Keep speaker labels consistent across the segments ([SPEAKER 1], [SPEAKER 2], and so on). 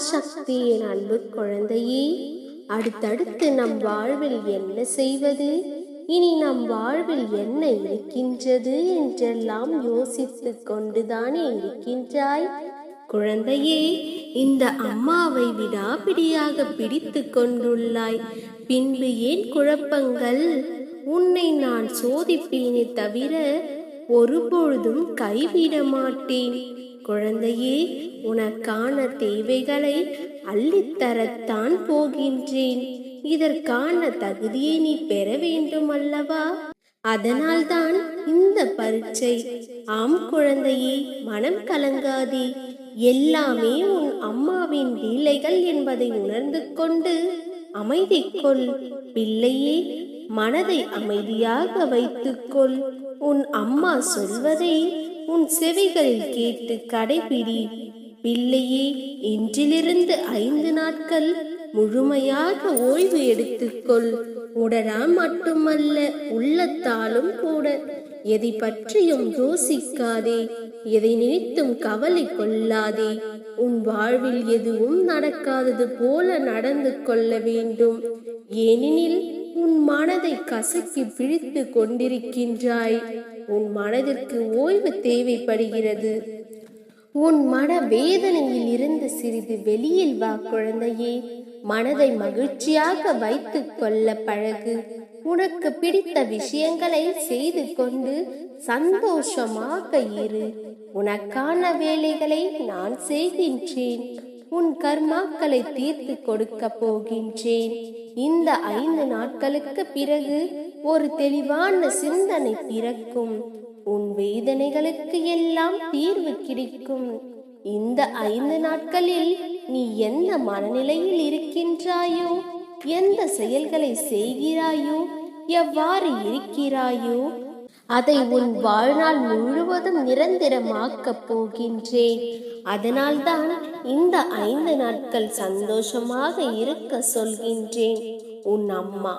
[SPEAKER 1] சக்தி என் அன்பு குழந்தையே அடுத்தடுத்து நம் வாழ்வில் என்ன செய்வது? இனி நம் வாழ்வில் என்ன இருக்கின்றது என்றெல்லாம் யோசித்து கொண்டுதானே இருக்கின்றாய். குழந்தையே இந்த அம்மாவை விடாபிடியாக பிடித்து கொண்டுள்ளாய். பின்பு ஏன் குழப்பங்கள்? உன்னை நான் சோதிப்பேனே தவிர ஒருபொழுதும் கைவிட மாட்டேன் குழந்தையே உனக்கான தேவைகளை அள்ளித்தரத்தான் போகின்றேன். இதற்கான தகுதியை நீ பெற வேண்டும் அல்லவா அதனால்தான் இந்த பரீட்சை. ஆம் குழந்தையே மனம் கலங்காதே. எல்லாமே உன் அம்மாவின் லீலைகள் என்பதை உணர்ந்து கொண்டு அமைதி கொள். பிள்ளையே மனதை அமைதியாக வைத்துக்கொள். உன் அம்மா சொல்வதை உன் செவிகளில் கேட்டு கடைபிடி. பிள்ளையே இன்றிலிருந்து ஐந்து நாட்கள் முழுமையாக ஓய்வு எடுத்துக்கொள். உடலால் மட்டுமல்ல உள்ளத்தாலும் கூட. எதை பற்றியும் யோசிக்காதே. எதை நினைத்தும் கவலை கொள்ளாதே. உன் வாழ்வில் எதுவும் நடக்காதது போல நடந்து கொள்ள வேண்டும். ஏனெனில் உன் மனதை கசக்கி பிழித்து கொண்டிருக்கின்றாய். உன் மனதிற்கு ஓய்வு தேவைப்படுகிறது. உன் மன வேதனையில் இருந்து சிறிது வெளியில் வா குழந்தையே. மனதை மகிழ்ச்சியாக வைத்து கொள்ள பழகு. உனக்கு பிடித்த விஷயங்களை செய்து கொண்டு சந்தோஷமாக இரு. உனக்கான வேலைகளை நான் செய்கின்றேன். உன் கர்மாக்களை தீர்த்து கொடுக்க போகின்றேன். இந்த ஐந்து நாட்களுக்கு பிறகு ஒரு தெளிவான சிந்தனை பிறக்கும். உன் வேதனைகளுக்கு எல்லாம் தீர்வு கிடைக்கும். இந்த ஐந்து நாட்களில் நீ எந்த மனநிலையில் இருக்கின்றாயோ எந்த செயல்களை செய்கிறாயோ எவ்வாறு இருக்கிறாயோ அதை உன் வாழ்நாள் முழுவதும் நிரந்தரமாக்கப் போகின்றேன். அதனால்தான் இந்த ஐந்து நாட்கள் சந்தோஷமாக இருக்க சொல்கின்றேன். உன் அம்மா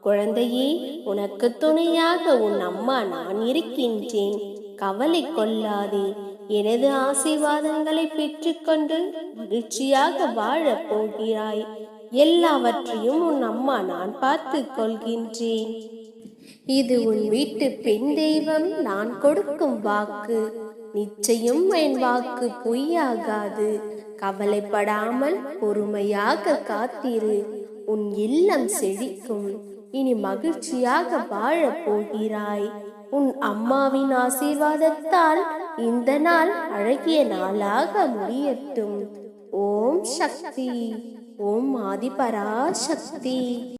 [SPEAKER 1] குழந்தையே உனக்கு துணையாக உன் அம்மா நான் இருக்கின்றேன். கவலை கொள்ளாதே. எனது ஆசீர்வாதங்களை பெற்றுக்கொண்டு மகிழ்ச்சியாக வாழப் போகிறாய். எல்லாவற்றையும் உன் அம்மா நான் பார்த்து கொள்கின்றேன். இது உன் வீட்டு பெண் தெய்வம் நான் கொடுக்கும் வாக்கு. நிச்சயம் என் வாக்கு பொய்யாகாது. கவலைப்படாமல் பொறுமையாக காத்திரு. உன் இல்லம் செழிக்கும். இனி மகிழ்ச்சியாக வாழப் போகிறாய். உன் அம்மாவின் ஆசீர்வாதத்தால் இந்த நாள் அழகிய நாளாக முடியட்டும். ஓம் சக்தி. ஓம் ஆதிபரா சக்தி